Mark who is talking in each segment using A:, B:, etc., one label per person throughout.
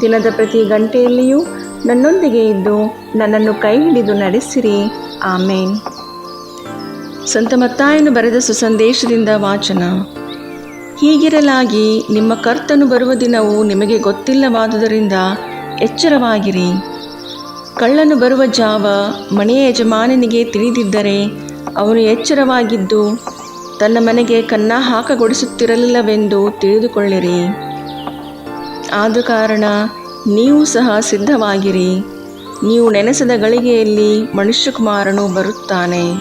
A: ದಿನದ ಪ್ರತಿ ಗಂಟೆಯಲ್ಲಿಯೂ ನನ್ನೊಂದಿಗೆ ಇದ್ದು ನನ್ನನ್ನು ಕೈ ಹಿಡಿದು ನಡೆಸಿರಿ. ಆಮೇನ್. ಸಂತ ಮತ್ತಾಯನು ಬರೆದ ಸುಸಂದೇಶದಿಂದ ವಾಚನ. ಹೀಗಿರಲಾಗಿ ನಿಮ್ಮ ಕರ್ತನು ಬರುವ ದಿನವು ನಿಮಗೆ ಗೊತ್ತಿಲ್ಲವಾದುದರಿಂದ ಎಚ್ಚರವಾಗಿರಿ. ಕಳ್ಳನು ಬರುವ ಜಾವ ಮನೆಯ ಯಜಮಾನನಿಗೆ ತಿಳಿದಿದ್ದರೆ ಅವನು ಎಚ್ಚರವಾಗಿದ್ದು ತನ್ನ ಮನೆಗೆ ಕನ್ನ ಹಾಕಗೊಡಿಸುತ್ತಿರಲಿಲ್ಲವೆಂದು ತಿಳಿದುಕೊಳ್ಳಿರಿ. ಆದ ಕಾರಣ ನೀವು ಸಹ ಸಿದ್ಧವಾಗಿರಿ. ನೀವು ನೆನೆಸದ ಗಳಿಗೆಯಲ್ಲಿ ಮನುಷ್ಯಕುಮಾರನು ಬರುತ್ತಾನೆ.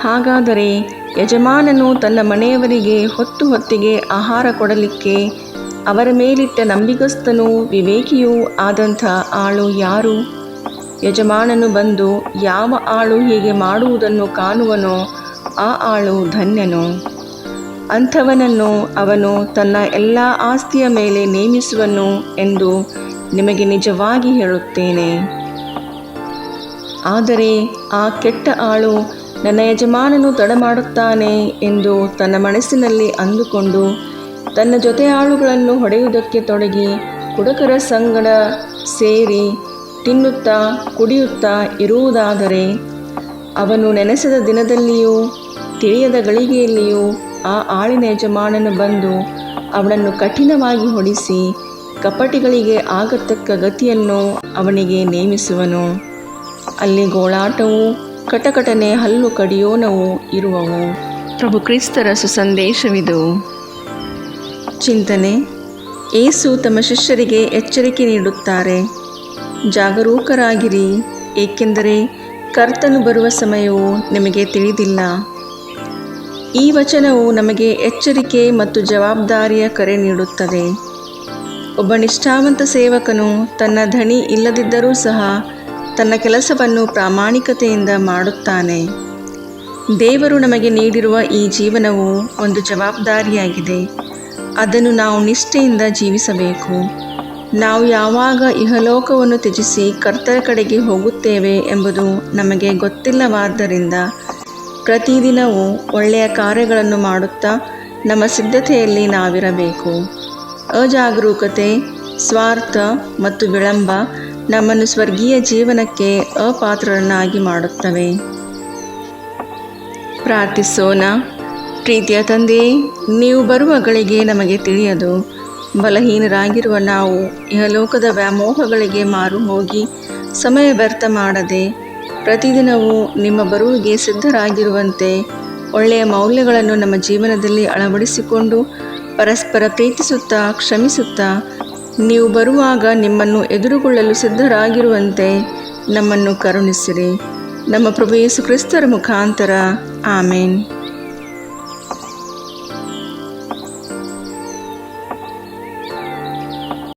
A: ಹಾಗಾದರೆ ಯಜಮಾನನು ತನ್ನ ಮನೆಯವರಿಗೆ ಹೊತ್ತು ಹೊತ್ತಿಗೆ ಆಹಾರ ಕೊಡಲಿಕ್ಕೆ ಅವರ ಮೇಲಿಟ್ಟ ನಂಬಿಗಸ್ತನೂ ವಿವೇಕಿಯೂ ಆದಂಥ ಆಳು ಯಾರು? ಯಜಮಾನನು ಬಂದು ಯಾವ ಆಳು ಹೀಗೆ ಮಾಡುವುದನ್ನು ಕಾಣುವನೋ ಆ ಆಳು ಧನ್ಯನು. ಅಂಥವನನ್ನು ಅವನು ತನ್ನ ಎಲ್ಲ ಆಸ್ತಿಯ ಮೇಲೆ ನೇಮಿಸುವನು ಎಂದು ನಿಮಗೆ ನಿಜವಾಗಿ ಹೇಳುತ್ತೇನೆ. ಆದರೆ ಆ ಕೆಟ್ಟ ಆಳು ನನ್ನ ಯಜಮಾನನು ತಡ ಮಾಡುತ್ತಾನೆ ಎಂದು ತನ್ನ ಮನಸ್ಸಿನಲ್ಲಿ ಅಂದುಕೊಂಡು ತನ್ನ ಜೊತೆ ಆಳುಗಳನ್ನು ಹೊಡೆಯುವುದಕ್ಕೆ ತೊಡಗಿ ಕುಡಕರ ಸಂಗಡ ಸೇರಿ ತಿನ್ನುತ್ತಾ ಕುಡಿಯುತ್ತಾ ಇರುವುದಾದರೆ ಅವನು ನೆನೆಸದ ದಿನದಲ್ಲಿಯೂ, ತಿಳಿಯದ ಗಳಿಗೆಯಲ್ಲಿಯೂ ಆ ಆಳಿನ ಯಜಮಾನನು ಬಂದು ಅವನನ್ನು ಕಠಿಣವಾಗಿ ಹೊಡಿಸಿ ಕಪಟಿಗಳಿಗೆ ಆಗತಕ್ಕ ಗತಿಯನ್ನು ಅವನಿಗೆ ನೇಮಿಸುವನು. ಅಲ್ಲಿ ಗೋಳಾಟವು ಕಟಕಟನೆ ಹಲ್ಲು ಕಡಿಯೋನವು ಇರುವವು. ಪ್ರಭು ಕ್ರಿಸ್ತರ ಸುಸಂದೇಶವಿದು. ಚಿಂತನೆ ಏಸು ತಮ್ಮ ಶಿಷ್ಯರಿಗೆ ಎಚ್ಚರಿಕೆ ನೀಡುತ್ತಾರೆ. ಜಾಗರೂಕರಾಗಿರಿ ಏಕೆಂದರೆ ಕರ್ತನು ಬರುವ ಸಮಯವು ನಿಮಗೆ ತಿಳಿದಿಲ್ಲ. ಈ ವಚನವು ನಮಗೆ ಎಚ್ಚರಿಕೆ ಮತ್ತು ಜವಾಬ್ದಾರಿಯ ಕರೆ ನೀಡುತ್ತದೆ. ಒಬ್ಬ ನಿಷ್ಠಾವಂತ ಸೇವಕನು ತನ್ನ ಧಣಿ ಇಲ್ಲದಿದ್ದರೂ ಸಹ ತನ್ನ ಕೆಲಸವನ್ನು ಪ್ರಾಮಾಣಿಕತೆಯಿಂದ ಮಾಡುತ್ತಾನೆ. ದೇವರು ನಮಗೆ ನೀಡಿರುವ ಈ ಜೀವನವು ಒಂದು ಜವಾಬ್ದಾರಿಯಾಗಿದೆ. ಅದನ್ನು ನಾವು ನಿಷ್ಠೆಯಿಂದ ಜೀವಿಸಬೇಕು. ನಾವು ಯಾವಾಗ ಇಹಲೋಕವನ್ನು ತ್ಯಜಿಸಿ ಕರ್ತರ ಕಡೆಗೆ ಹೋಗುತ್ತೇವೆ ಎಂಬುದು ನಮಗೆ ಗೊತ್ತಿಲ್ಲವಾದ್ದರಿಂದ ಪ್ರತಿದಿನವೂ ಒಳ್ಳೆಯ ಕಾರ್ಯಗಳನ್ನು ಮಾಡುತ್ತಾ ನಮ್ಮ ಸಿದ್ಧತೆಯಲ್ಲಿ ನಾವಿರಬೇಕು. ಅಜಾಗರೂಕತೆ, ಸ್ವಾರ್ಥ ಮತ್ತು ವಿಳಂಬ ನಮ್ಮನ್ನು ಸ್ವರ್ಗೀಯ ಜೀವನಕ್ಕೆ ಅಪಾತ್ರರನ್ನಾಗಿ ಮಾಡುತ್ತವೆ. ಪ್ರಾರ್ಥಿಸೋಣ. ಪ್ರೀತಿಯ ತಂದೆ ನೀವು ಬರುವ ಗಳಿಗೆ ನಮಗೆ ತಿಳಿಯದು. ಬಲಹೀನರಾಗಿರುವ ನಾವು ಇಹಲೋಕದ ವ್ಯಾಮೋಹಗಳಿಗೆ ಮಾರು ಹೋಗಿ ಸಮಯ ವ್ಯರ್ಥ ಮಾಡದೆ ಪ್ರತಿದಿನವೂ ನಿಮ್ಮ ಬರುವಿಗೆ ಸಿದ್ಧರಾಗಿರುವಂತೆ ಒಳ್ಳೆಯ ಮೌಲ್ಯಗಳನ್ನು ನಮ್ಮ ಜೀವನದಲ್ಲಿ ಅಳವಡಿಸಿಕೊಂಡು ಪರಸ್ಪರ ಪ್ರೀತಿಸುತ್ತಾ ಕ್ಷಮಿಸುತ್ತಾ ನೀವು ಬರುವಾಗ ನಿಮ್ಮನ್ನು ಎದುರುಗೊಳ್ಳಲು ಸಿದ್ಧರಾಗಿರುವಂತೆ ನಮ್ಮನ್ನು ಕರುಣಿಸಿರಿ. ನಮ್ಮ ಪ್ರಭು ಯೇಸು ಕ್ರಿಸ್ತರ ಮುಖಾಂತರ. ಆಮೇನ್.